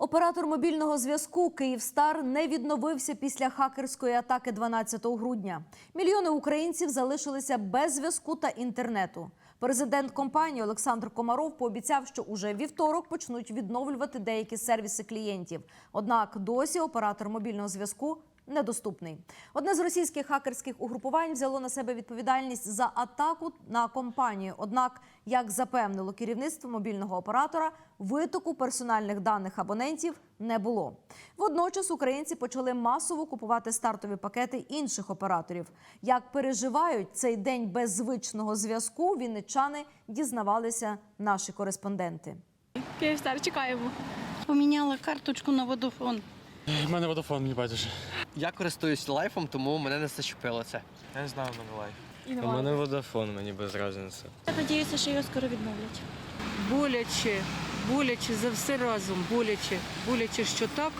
Оператор мобільного зв'язку Київстар не відновився після хакерської атаки 12 грудня. Мільйони українців залишилися без зв'язку та інтернету. Президент компанії Олександр Комаров пообіцяв, що уже вівторок почнуть відновлювати деякі сервіси клієнтів. Однак досі оператор мобільного зв'язку недоступний. Одне з російських хакерських угрупувань взяло на себе відповідальність за атаку на компанію. Однак, як запевнило керівництво мобільного оператора, витоку персональних даних абонентів не було. Водночас українці почали масово купувати стартові пакети інших операторів. Як переживають цей день без звичного зв'язку, вінничани дізнавалися наші кореспонденти. Київстар, чекаємо. Поміняла карточку на водофон. У мене водофон, мені байдуже. Я користуюсь лайфом, тому мене не зачепило це. Я не знаю, в мене лайф. І У мене водафон, мені без різниці. Я надіюся, що його скоро відновлять. боляче, боляче за все разом, боляче, боляче, що так,